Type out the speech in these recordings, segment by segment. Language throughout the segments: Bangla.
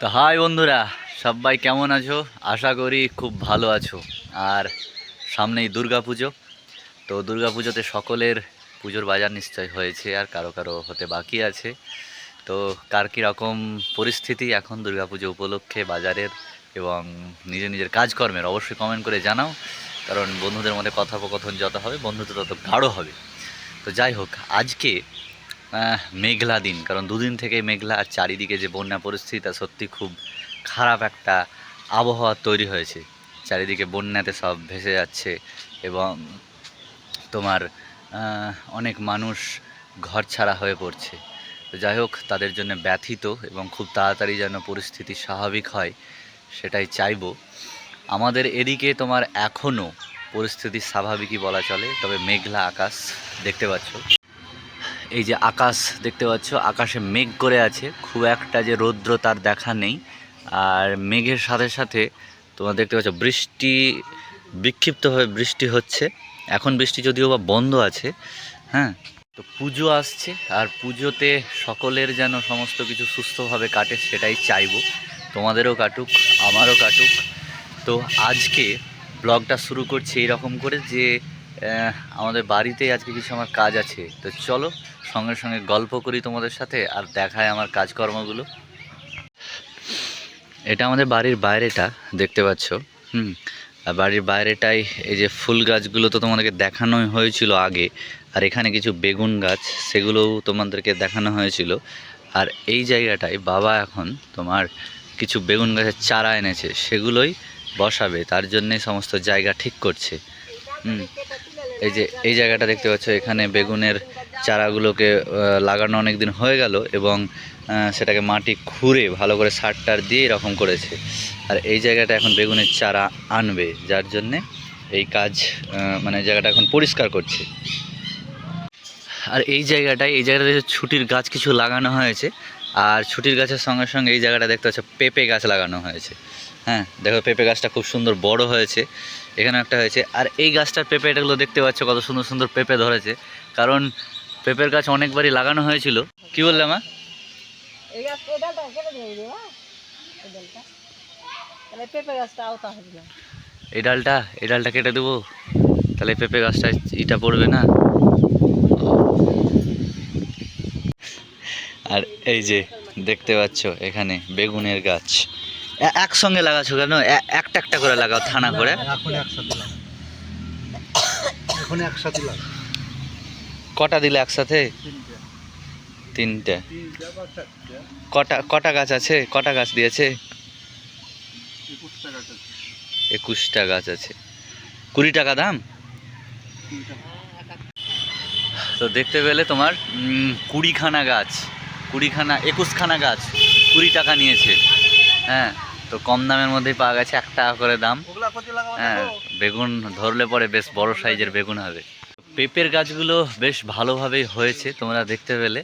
তো হাই বন্ধুরা, সবাই কেমন আছো? আশা করি খুব ভালো আছো। আর সামনেই দুর্গা পুজো তো দুর্গা পুজোতে সকলের পুজোর বাজার নিশ্চয় হয়েছে, আর কারও কারও হতে বাকি আছে। তো কার কীরকম পরিস্থিতি এখন দুর্গা পুজো উপলক্ষে বাজারের এবং নিজের নিজের কাজকর্মের, অবশ্যই কমেন্ট করে জানাও। কারণ বন্ধুদের মধ্যে কথোপকথন যত হবে, বন্ধুত্ব তত গাঢ় হবে। তো যাই হোক, আজকে মেঘলা দিন, কারণ দুদিন থেকে মেঘলা আর চারিদিকে যে বন্যা পরিস্থিতি, তা সত্যি খুব খারাপ একটা আবহাওয়া তৈরি হয়েছে। চারিদিকে বন্যাতে সব ভেসে যাচ্ছে এবং তোমার অনেক মানুষ ঘর ছাড়া হয়ে পড়ছে। যাই হোক, তাদের জন্য ব্যথিত এবং খুব তাড়াতাড়ি যেন পরিস্থিতি স্বাভাবিক হয়, সেটাই চাইব। আমাদের এদিকে তোমার এখনও পরিস্থিতি স্বাভাবিকই বলা চলে, তবে মেঘলা আকাশ দেখতে পাচ্ছ। এই যে আকাশ দেখতে পাচ্ছ, আকাশে মেঘ করে আছে। খুব একটা যে রৌদ্র তার দেখা নেই। আর মেঘের সাথে সাথে তোমরা দেখতে পাচ্ছ, বৃষ্টি, বিক্ষিপ্তভাবে বৃষ্টি হচ্ছে। এখন বৃষ্টি যদিও বা বন্ধ আছে হ্যাঁ? তো পুজো আসছে, আর পুজোতে সকলের যেন সমস্ত কিছু সুস্থভাবে কাটে, সেটাই চাইব। তোমাদেরও কাটুক, আমারও কাটুক। তো আজকে ব্লগটা শুরু করছি এইরকম করে যে আমাদের বাড়িতেই আজকে কিছু আমার কাজ আছে। তো চলো, সঙ্গে সঙ্গে গল্প করি তোমাদের সাথে আর দেখায় আমার কাজকর্মগুলো। এটা আমাদের বাড়ির বাইরেটা, দেখতে পাচ্ছ। হুম, আর বাড়ির বাইরেটাই এই যে ফুল গাছগুলো তো তোমাদেরকে দেখানো হয়েছিল আগে, আর এখানে কিছু বেগুন গাছ, সেগুলোও তোমাদেরকে দেখানো হয়েছিল। আর এই জায়গাটায় বাবা এখন তোমার কিছু বেগুন গাছের চারা এনেছে, সেগুলোই বসাবে, তার জন্যে সমস্ত জায়গা ঠিক করছে। হুম এই যে, এই জায়গাটা দেখতে পাচ্ছ, এখানে বেগুনের চারাগুলোকে লাগানো অনেক দিন হয়ে গেল এবং সেটাকে মাটি খুঁড়ে ভালো করে সার টার দিয়ে এরকম করেছে। আর এই জায়গাটা এখন বেগুনের চারা আনবে, যার জন্যে এই কাজ মানে জায়গাটা এখন পরিষ্কার করছে। আর এই জায়গাটায়, এই জায়গাটাতে ছুটির গাছ কিছু লাগানো হয়েছে, আর ছুটির গাছের সঙ্গে সঙ্গে এই জায়গাটা দেখতে পাচ্ছ, পেঁপে গাছ লাগানো হয়েছে। হ্যাঁ দেখো, পেঁপে গাছটা খুব সুন্দর বড় হয়েছে। এখানে একটা হয়েছে। আর এই গাছটার পেঁপে এটাগুলো দেখতে পাচ্ছ কত সুন্দর সুন্দর পেঁপে ধরেছে। কারণ পেঁপের গাছ অনেকবারই লাগানো হয়েছিল। কি বললে মা? এই ডালটা এই ডালটা এই ডালটা কেটে দেবো। তাহলে পেঁপে গাছটা ইটা পড়বে না। আর এই যে দেখতে পাচ্ছ এখানে বেগুনের গাছ। একসঙ্গে লাগাচ্ছ কেন? একটা একটা করে লাগাও থানা করে। এখন একসাথে লাগ এখন একসাথে কটা দিলে একসাথে? তিনটে। কটা কটা গাছ আছে? কটা গাছ দিয়েছে? একুশটা গাছ আছে। কুড়ি টাকা দাম? তো দেখতে পেলে তোমার কুড়িখানা গাছ। কুড়িখানা একুশখানা গাছ কুড়ি টাকা নিয়েছে। হ্যাঁ। তো কম দামের মধ্যেই পাওয়া গেছে এক টাকা করে দাম। হ্যাঁ বেগুন ধরলে পরে বেশ বড় সাইজের বেগুন হবে। পেঁপের গাছগুলো বেশ ভালোভাবেই হয়েছে তোমরা দেখতে পেলে।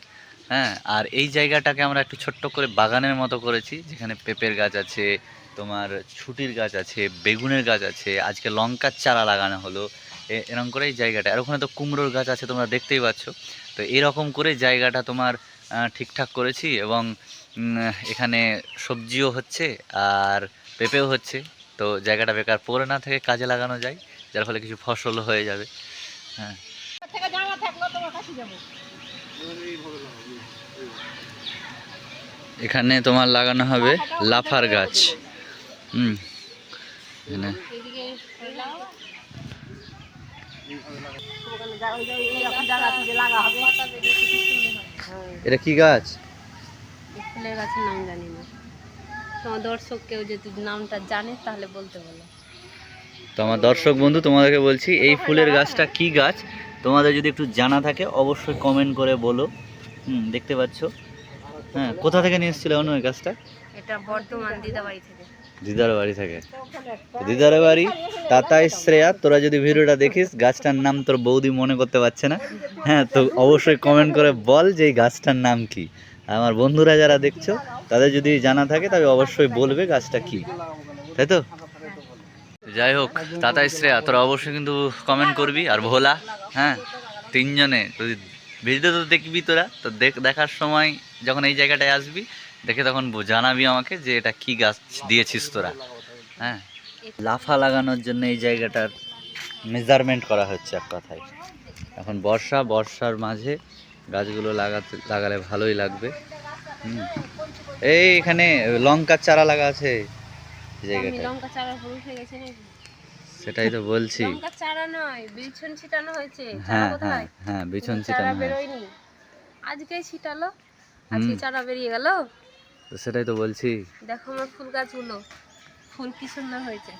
হ্যাঁ আর এই জায়গাটাকে আমরা একটু ছোট্ট করে বাগানের মতো করেছি যেখানে পেঁপের গাছ আছে তোমার ছুটির গাছ আছে বেগুনের গাছ আছে আজকে লঙ্কার চারা লাগানো হলো এরকম করে এই জায়গাটা। আর ওখানে তো কুমড়োর গাছ আছে তোমরা দেখতেই পাচ্ছ। তো এরকম করে জায়গাটা তোমার ঠিকঠাক করেছি এবং এখানে সবজিও হচ্ছে আর পেঁপেও হচ্ছে। তো জায়গাটা বেকার পড়ে না থেকে কাজে লাগানো যায় যার ফলে কিছু ফসলও হয়ে যাবে। হ্যাঁ। এখানে তোমার লাগানো হবে লাফার গাছ। হুম। এখানে। এটা কি গাছ? ফুলের গাছের নাম জানি না। তোমার দর্শক কেউ যদি নামটা জানে তাহলে বলতে বলো। তো আমার দর্শক বন্ধু তোমাদেরকে বলছি এই ফুলের গাছটা কি গাছ? তোমাদের যদি একটু জানা থাকে অবশ্যই কমেন্ট করে বলো। হুম দেখতে পাচ্ছ। হ্যাঁ কোথা থেকে নিয়ে এসেছিলে অনু এই গাছটা? এটা বর্ধমান দিদাবাড়ি থেকে। দিদার বাড়ি থেকে। দিদার বাড়ি তাতাই শ্রেয়া তোরা যদি ভিডিওটা দেখিস গাছটার নাম তোর বৌদি মনে করতে পারছে না। হ্যাঁ তো অবশ্যই কমেন্ট করে বল যে এই গাছটার নাম কি। আমার বন্ধুরা যারা দেখছ, তাদের যদি জানা থাকে, তবে অবশ্যই বলবে গাছটা কি। তাই তো? যাই হোক তাতা শ্রেয়া, তোরা অবশ্যই কিন্তু কমেন্ট করবি। আর ভোলা হ্যাঁ তিনজনে, যদি ভিডিও তো দেখবি তোরা, তো দেখ, দেখার সময় যখন এই জায়গাটায় আসবি, দেখে তখন জানাবি আমাকে যে এটা কি গাছ দিয়েছিস তোরা। হ্যাঁ। লাফা লাগানোর জন্য এই জায়গাটার মেজারমেন্ট করা হচ্ছে এক কথায়। এখন বর্ষা, বর্ষার মাঝে গাছগুলো লাগাতে লাগালে ভালোই লাগবে। এই এখানে লঙ্কার চারা লাগা আছে। এই লঙ্কা চারা হয়ে গেছে নাকি? সেটাই তো বলছি। লঙ্কা চারা নয় বিছন ছিটানো হয়েছে। হ্যাঁ হ্যাঁ হ্যাঁ বিছন ছিটানো বেরোয়নি। ছিটালো আজকে চারা বেরিয়ে গেল। তো সেটাই তো বলছি। দেখো আমার ফুল গাছগুলো। ফুল কি সুন্দর হয়েছে।